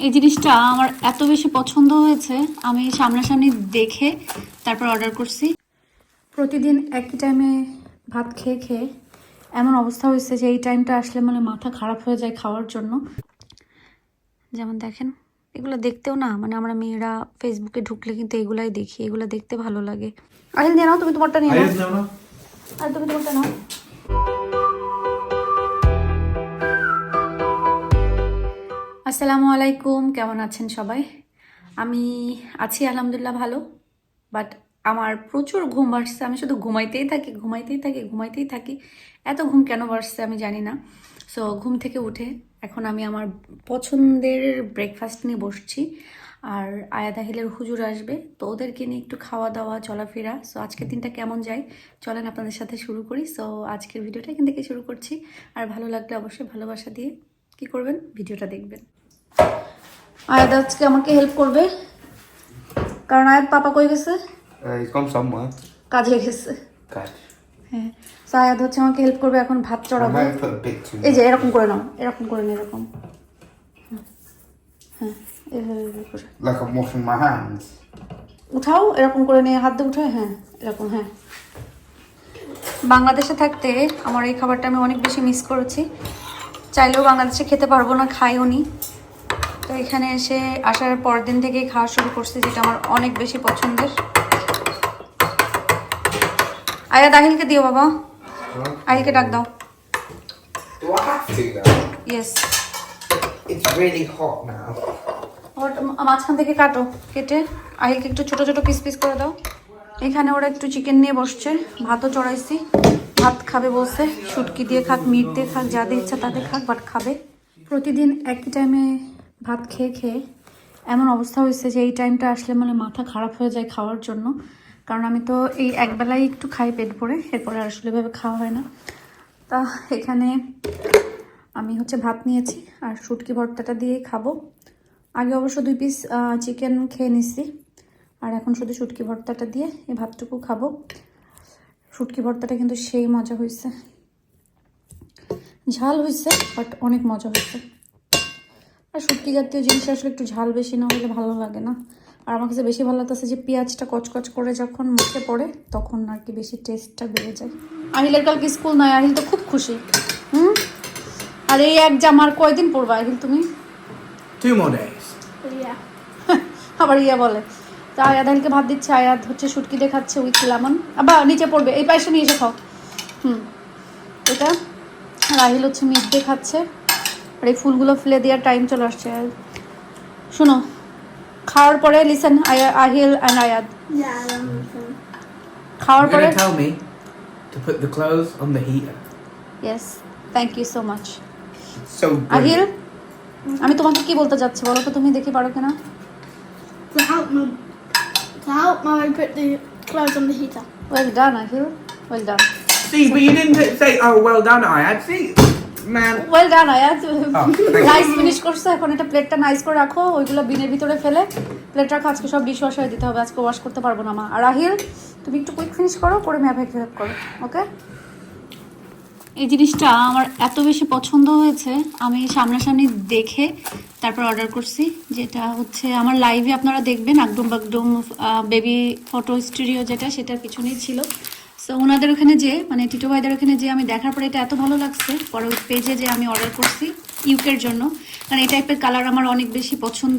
এই জিনিসটা আমার এত বেশি পছন্দ হয়েছে আমি সামনাসামনি দেখে তারপর অর্ডার করছি। প্রতিদিন একই টাইমে ভাত খেয়ে খেয়ে এমন অবস্থা হয়েছে যে এই টাইমটা আসলে মানে মাথা খারাপ হয়ে যায় খাওয়ার জন্য। যেমন দেখেন এগুলো দেখতেও না মানে আমরা মেয়েরা ফেসবুকে ঢুকলে কিন্তু এগুলাই দেখি এগুলো দেখতে ভালো লাগে। আহিল নিয়ে নাও তুমি তোমারটা নিয়ে নাও। নাও। আর তুমি তোমারটা নাও। আসসালামু আলাইকুম, কেমন আছেন সবাই? আমি আছি আলহামদুলিল্লাহ ভালো বাট আমার প্রচুর ঘুম আসছে আমি শুধু ঘুমাইতেই থাকি ঘুমাইতেই থাকি ঘুমাইতেই থাকি। এত ঘুম কেন বাড়ছে আমি জানি না। সো ঘুম থেকে উঠে এখন আমি আমার পছন্দের ব্রেকফাস্ট নিয়ে বসছি। আর আয়াত আহিলের হুজুর আসবে, তো ওদেরকে নিয়ে একটু খাওয়া দাওয়া, চলাফেরা। সো আজকের দিনটা কেমন যায়? চলেন আপনাদের সাথে শুরু করি। সো আজকের ভিডিওটা এখান থেকে শুরু করছি। আর ভালো লাগলে অবশ্যই ভালোবাসা দিয়ে কি করবেন? ভিডিওটা দেখবেন। আয়াত আজকে আমাকে হেল্প করবে। কারণ আয়াত পাপা কই গেছে. কাজে গেছে. হ্যাঁ আয়াত হচ্ছে আমাকে হেল্প করবে এখন ভাত চড়াবো। এই যে এরকম করে নাও এরকম করে নাও এরকম। হ্যাঁ, হ্যাঁ. উঠাও এরকম করে নিয়ে হাত দিয়ে উঠায় হ্যাঁ এরকম হ্যাঁ। বাংলাদেশে থাকতে আমার এই খাবারটা আমি অনেক বেশি মিস করেছি। চাইলেও বাংলাদেশে খেতে পারব না খাইও নি। তো এখানে এসে আসার পরের দিন থেকেই খাওয়া শুরু করছি যেটা আমার অনেক বেশি পছন্দের। আয়া দাহিলকে দিও বাবা। আহিলকে ডাক দাও? Yes It's really hot now. মাঝখান থেকে কাটো কেটে। আহিলকে একটু ছোট ছোট পিস পিস করে দাও। এখানে ওরা একটু চিকেন নিয়ে বসছে। ভাতও চড়াইছি। ভাত খাবে বলছে শুটকি দিয়ে খাক মিট দিয়ে খাক যাদের ইচ্ছা তাদের খাক বাট খাবে। প্রতিদিন একই টাইমে ভাত খেয়ে খেয়ে এমন অবস্থা হয়েছে যে এই টাইমটা আসলে মানে মাথা খারাপ হয়ে যায় খাওয়ার জন্য। কারণ আমি তো এই একবেলাই একটু খাই পেট ভরে, এরপরে আসলে এভাবে খাওয়া হয় না। তা এখানে আমি হচ্ছে ভাত নিয়েছি আর শুটকি ভর্তাটা দিয়ে খাব। আগে অবশ্য দুই পিস চিকেন খেয়ে নিছি। আর এখন শুধু শুটকি ভর্তাটা দিয়ে এই ভাতটুকু খাব। শুটকি ভর্তাটা কিন্তু সেই মজা হয়েছে ঝাল হয়েছে বাট অনেক মজা হয়েছে আর শুটকি জাতীয় জিনিস আসলে একটু ঝাল বেশি না হলে ভালো লাগে না। আর আমার কাছে বেশি ভালো লাগতেছে যে পেঁয়াজটা কচকচ করে যখন মুখে পড়ে তখন আর কি বেশি টেস্টটা বেড়ে যায়। আহিলের কালকে স্কুল নয় আহিল তো খুব খুশি। হুম? আর এই এক জামার কয়দিন পরবা আহিল তুমি. আবার ইয়া বলে। তো আয়াদ আহিলকে ভাত দিচ্ছে আয়াদ হচ্ছে শুটকি দেখাচ্ছে খাচ্ছে উইথ লেমন। আবার নিচে পড়বে এই পাশে নিয়ে এসে খাও। হুম। এটা আর আহিল হচ্ছে মিট দিয়ে খাচ্ছে। আর এই ফুলগুলো ফেলে দেওয়ার টাইম চলে আসছে আর শোনো খাওয়ার পরে listen Ahil and Ayad Yeah, I love them. খাওয়ার You're পরে gonna tell me to put the clothes on the heater. Yes thank you so much So Ahil brilliant. আমি তোমাকে কি বলতে যাচ্ছি বলো তো তুমি দেখি পারো কিনা To help me, to help Mummy put the clothes on the heater. Well done Ahil well done See, but you didn't say, "Oh, well done, I had." See, man. Well done thank rice finish করছ। এখন এটা প্লেটটা nice করে রাখো। ওইগুলো বিনের ভিতরে ফেলে। Plate রাখো। আজকে সব ডিশ ওয়াশারে দিতে হবে। আজকে ওয়াশ করতে পারব না মা। আর রাহিল তুমি একটু কুইক ফিনিশ করো। করে ম্যাপে হেল্প করো ওকে এই জিনিসটা আমার এত বেশি পছন্দ হয়েছে। আমি সামনাসামনি দেখে তারপর অর্ডার করছি। যেটা হচ্ছে আমার লাইভে আপনারা দেখবেন আকডুম বাকডুম বেবি ফটো স্টুডিও যেটা সেটার পিছনেই ছিল। সো ওনাদের ওখানে যে মানে টিটো ভাইদের ওখানে যে আমি দেখার পরে এটা এত ভালো লাগছে পরে পেজে যে আমি অর্ডার করছি ইউকের জন্য। কারণ এই টাইপের কালার আমার অনেক বেশি পছন্দ।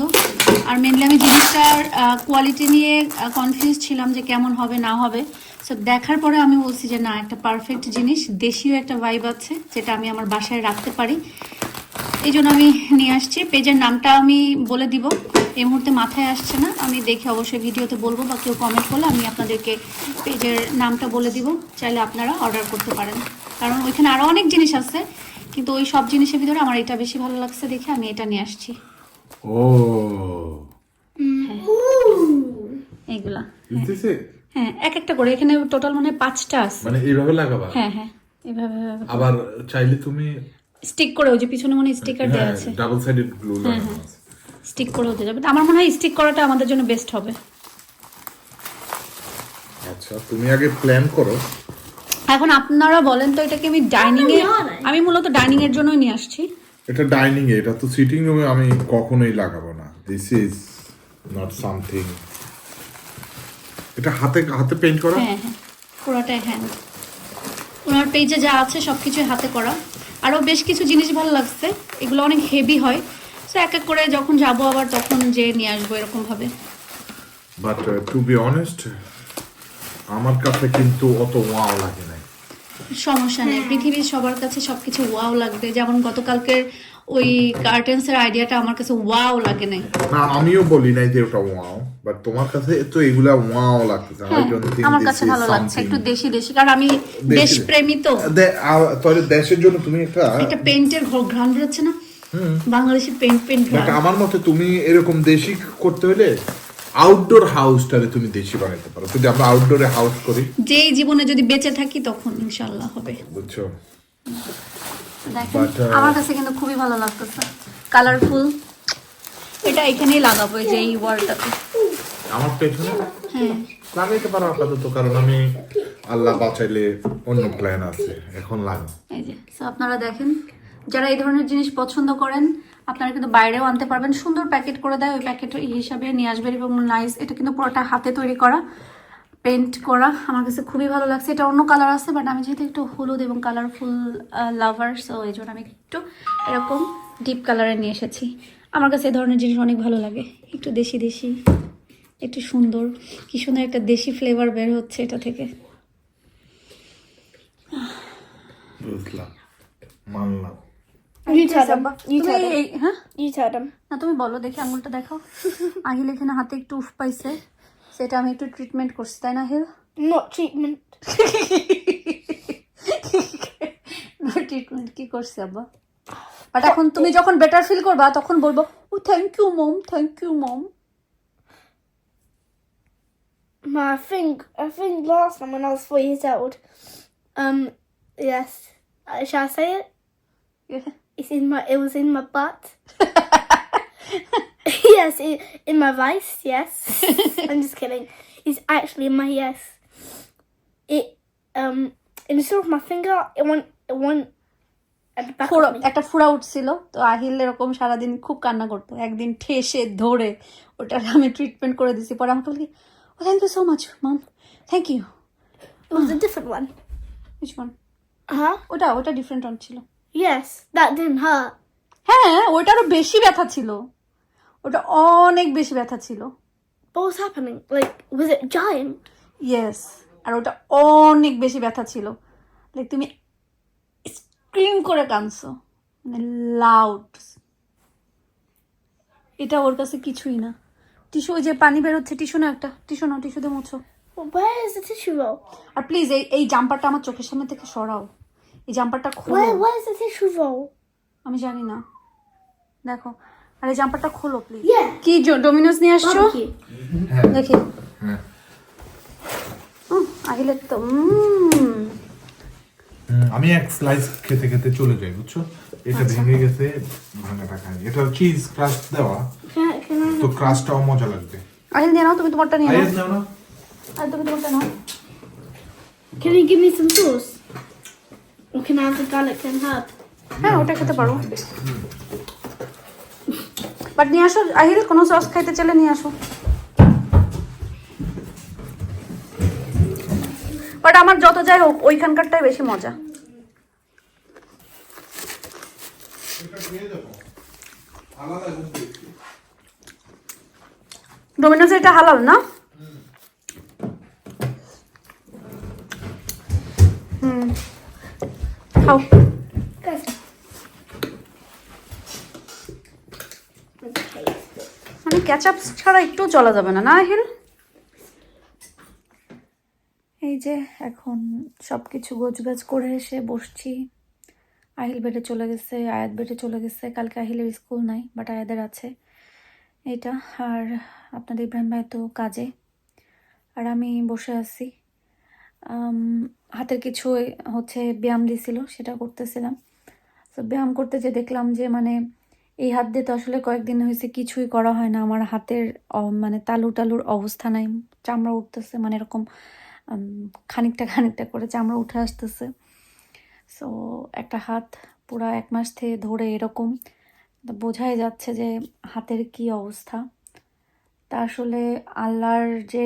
আর মেনলি আমি জিনিসটার কোয়ালিটি নিয়ে কনফিউজ ছিলাম যে কেমন হবে, না হবে। সো দেখার পরে আমি বলছি যে, না, একটা পারফেক্ট জিনিস, দেশীয় একটা ভাইব আছে, যেটা আমি আমার বাসায় রাখতে পারি। এই জন্য আমি নিয়ে আসছি। পেজের নামটা আমি বলে দিব। এই মুহূর্তে মাথায় আসছে না। আমি দেখে অবশ্যই ভিডিওতে বলব বা কেউ কমেন্ট করলে আমি আপনাদেরকে পেজের নামটা বলে দিব। চাইলে আপনারা অর্ডার করতে পারেন। কারণ ওইখানে আরও অনেক জিনিস আছে কিন্তু ওই সব জিনিসের ভিতরে আমার এটা বেশি ভালো লাগছে দেখে আমি এটা নিয়ে আসছি। Oh. এইগুলা। Is হ্যাঁ এক একটা করে। এখানে টোটাল মানে পাঁচটা আছে। মানে এইভাবে লাগাবা? হ্যাঁ হ্যাঁ। এভাবে আবার চাইলে তুমি স্টিক করে ওই যে পিছনে মনে স্টিকার দেওয়া আছে। ডাবল সাইডেড গ্লু লাগানো আছে। স্টিক করে হতে যাবে। আমার মনে হয় স্টিক করাটা আমাদের জন্য বেস্ট হবে। আচ্ছা তুমি আগে প্ল্যান করো। এখন আপনারা বলেন তো এটাকে আমি ডাইনিং এ আমি আর মূলত ডাইনিং এর জন্যই নিয়ে আসছি। এটা ডাইনিং এ এটা তো সিটিং রুমে আমি কখনোই লাগাবো না। দিস ইজ নট সামথিং এটা হাতে হাতে পেইন্ট করা? হ্যাঁ হ্যাঁ পুরোটাই হ্যান্ড ওনার পেজে যা আছে সব কিছুই হাতে করা। আরও বেশ কিছু জিনিস ভালো লাগছে। এগুলো অনেক হেভি হয়। সো এক এক করে যখন যাব আবার তখন যে নিয়ে আসব এরকমভাবে বাট টু বি অনেস্ট আমার কাছে কিন্তু অত ওয়াও লাগে না সমস্যা নেই। পৃথিবীর সবার কাছে সবকিছু ওয়াও লাগবে। যেমন গতকালকের ওই কার্টেন্সের আইডিয়াটা আমার কাছে ওয়াও লাগে নাই। না আমিও বলি নাই যে ওটা ওয়াও বাট তোমার কাছে তো এগুলা ওয়াও লাগতেছে হ্যাঁ, আমার কাছে ভালো লাগছে। একটু দেশি দেশি। কারণ আমি দেশপ্রেমী তো। তাহলে দেশের জন্য তুমি একটা একটা পেন্টের ঘ্রাণ বেরোচ্ছে না? বাংলাদেশি পেন্ট পেন্ট বাট আমার মতে তুমি এরকম দেশি করতে হলে আউটডোর হাউসটারে তুমি দেশি বানাইতে পারো। যদি আমরা আউটডোরে হাউস করি। যেই জীবনে যদি বেঁচে থাকি তখন ইনশাল্লাহ হবে। বুঝছ? uh, আমার কাছে কিন্তু খুবই ভালো লাগতেছে। কালারফুল এটা এখানেই লাগাবো এই যে এই ওয়ালটাতে আমার পেছনে হ্যাঁ। লাগাইতে পারো আপাতত কারণ আমি আল্লাহ বাঁচাইলে অন্য প্ল্যান আছে। এখন লাগাও। এই যে আপনারা দেখেন যারা এই ধরনের জিনিস পছন্দ করেন, আপনারা কিন্তু বাইরেও আনতে পারবেন। সুন্দর প্যাকেট করে দেয়, ওই প্যাকেট হিসাবে নিয়ে আসবেন এবং নাইস এটা কিন্তু পুরোটা হাতে তৈরি করা পেন্ট করা। আমার কাছে খুবই ভালো লাগছে। এটা অন্য কালার আছে বাট আমি যেহেতু একটু হলুদ এবং কালারফুল লাভার সো এই জন্য আমি একটু এরকম ডিপ কালারে নিয়ে এসেছি। আমার কাছে এই ধরনের জিনিস অনেক ভালো লাগে। একটু দেশি দেশি, একটু সুন্দর। কি সুন্দর একটা দেশি ফ্লেভার বের হচ্ছে এটা থেকে। মানলাম। Them. এই- হ্যাঁ You tell না তুমি বলো দেখি আঙুলটা দেখাও আহিল এখানে হাতে একটু উফ পাইছে সেটা আমি একটু ট্রিটমেন্ট করছি তাই না হিল Not treatment. ট্রিটমেন্ট কি করছি আব্বা বাট এখন তুমি যখন বেটার ফিল করবা তখন বলব ও thank you mom thank you mom My I think I think last time when I was four years old. Um. Yes. Uh, shall I say it? It's in my. It was in my butt. yes, it, in my vice. Yes. I'm just kidding. It's actually in my yes. It um instead of my finger, it went. It went. একটা ফোড়া উঠছিল তো আহিল এরকম সারাদিন খুব কান্না করতো একদিন ঠেসে ধরে ওটার আমি ট্রিটমেন্ট করে দিছি পরে আমাকে বলি ও thank you so much mom thank you It was a different one. Which one Huh? ওটা ওটা ডিফারেন্ট অন ছিল Yes, that didn't hurt. হ্যাঁ ওটারও বেশি ব্যথা ছিল। ওটা অনেক বেশি ব্যথা ছিল। What was happening? Like, was it giant? Yes আর ওটা অনেক বেশি ব্যথা ছিল। লাইক তুমি স্ক্রিম করে কাঁদছো। মানে লাউড এটা ওর কাছে কিছুই না। টিস্যু ওই যে পানি বেরোচ্ছে টিস্যু না একটা? টিস্যু না টিস্যু দিয়ে মুছো। Where is the tissue roll? আর প্লিজ এই এই জাম্পারটা আমার চোখের সামনে থেকে সরাও। এই জাম্পারটা খোলো। আমি জানি না। দেখো আর এই জাম্পারটা খোলো প্লিজ. কি ডোমিনোস নিয়ে আসছো? দেখি। হ্যাঁ। আহিলে তো আমি এক স্লাইস খেতে খেতে চলে যাই বুঝছ? এটা ভেঙে গেছে ভাঙাটা খাই এটা চিজ ক্রাস্ট দেওয়া? তো ক্রাস্টটাও মজা লাগবে। আহিল নিয়ে নাও তুমি তোমারটা নিয়ে নাও। আইয়াস নাও। না আর তুমি তোমারটা নাও। Can you give me some sauce? Or can have the? হ্যাঁ ওটা খেতে পারো। বাট নিয়ে আসো আহিল কোনো সস খাইতে চাইলে নিয়ে আসো। বাট আমার যত যাই হোক, ওইখানকারটাই বেশি মজা। ডোমিনোজ এটা হালাল না? Okay. মানে ক্যাচআপ ছাড়া একটু চলা যাবে না না, আহিল? এই যে এখন সব কিছু গোছগাছ করে এসে বসছি। আহিল বেডে চলে গেছে, আয়াত বেডে চলে গেছে। কালকে আহিলের স্কুল নাই বাট আয়াদের আছে। এটা আর আপনাদের ইব্রাহিম ভাই তো কাজে। আর আমি বসে আছি। হাতের কিছু হচ্ছে ব্যায়াম দিছিল, সেটা করতেছিলাম। তো ব্যায়াম করতে যে দেখলাম যে মানে এই হাত দিয়ে তো আসলে কয়েকদিন হয়েছে, কিছুই করা হয় না। আমার হাতের মানে তালু টালুর অবস্থা নাই। চামড়া উঠতেছে মানে এরকম খানিকটা খানিকটা করে চামড়া উঠে আসতেছে। সো একটা হাত পুরো এক মাস থেকে ধরে এরকম। বোঝাই যাচ্ছে যে, হাতের কি অবস্থা। তা আসলে আল্লাহর যে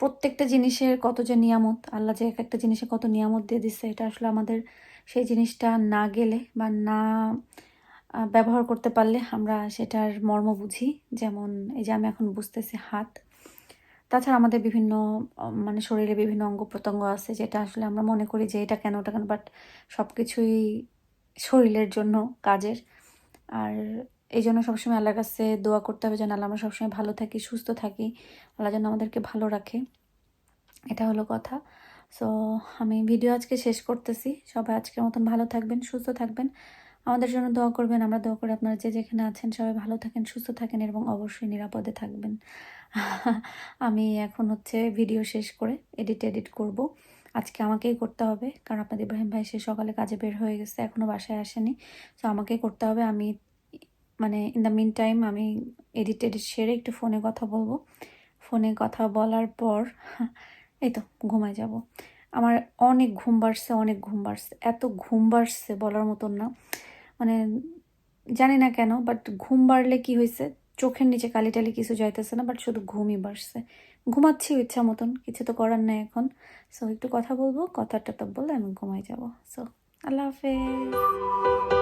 প্রত্যেকটা জিনিসের কত যে নিয়ামত, আল্লাহ যে এক একটা জিনিসে কত নিয়ামত দিয়ে দিচ্ছে এটা আসলে আমাদের সেই জিনিসটা না গেলে বা না ব্যবহার করতে পারলে আমরা সেটার মর্ম বুঝি। যেমন এই যে আমি এখন বুঝতেছি হাত। তাছাড়া আমাদের বিভিন্ন মানে শরীরে বিভিন্ন অঙ্গ প্রত্যঙ্গ আছে, যেটা আসলে আমরা মনে করি যে এটা কেন, ওটা কেন বাট সব কিছুই শরীরের জন্য কাজের। আর এই জন্য সবসময় আল্লাহর কাছে দোয়া করতে হবে যেন আল্লাহ আমরা সবসময় ভালো থাকি, সুস্থ থাকি। আল্লাহ যেন আমাদেরকে ভালো রাখে। এটা হলো কথা। সো আমি ভিডিও আজকে শেষ করতেছি। সবাই আজকের মতন ভালো থাকবেন, সুস্থ থাকবেন। আমাদের জন্য দোয়া করবেন। আমরা দোয়া করি আপনারা যে যেখানে আছেন, সবাই ভালো থাকেন, সুস্থ থাকেন এবং অবশ্যই নিরাপদে থাকবেন। আমি এখন হচ্ছে ভিডিও শেষ করে এডিট এডিট করব। আজকে আমাকেই করতে হবে। কারণ আপনাদের ইব্রাহিম ভাই সে সকালে কাজে বের হয়ে গেছে এখনও বাসায় আসেনি। তো আমাকেই করতে হবে। আমি মানে ইন দ্য মিন টাইম আমি এডিট এডিট সেরে একটু ফোনে কথা বলব। ফোনে কথা বলার পর, এই তো ঘুমায় যাব। আমার অনেক ঘুম বাড়ছে, অনেক ঘুম বাড়ছে। এত ঘুম বাড়ছে বলার মতন না। মানে জানি না কেন বাট ঘুম বাড়লে কি হয়েছে? চোখের নিচে কালি টালি কিছু যাইতেছে না বাট শুধু ঘুমই বাড়ছে। ঘুমাচ্ছি ইচ্ছা মতন, কিছু তো করার নাই এখন। সো একটু কথা বলব কথাটা তো বলে আমি ঘুমাই যাব। সো আল্লাহ হাফেজ।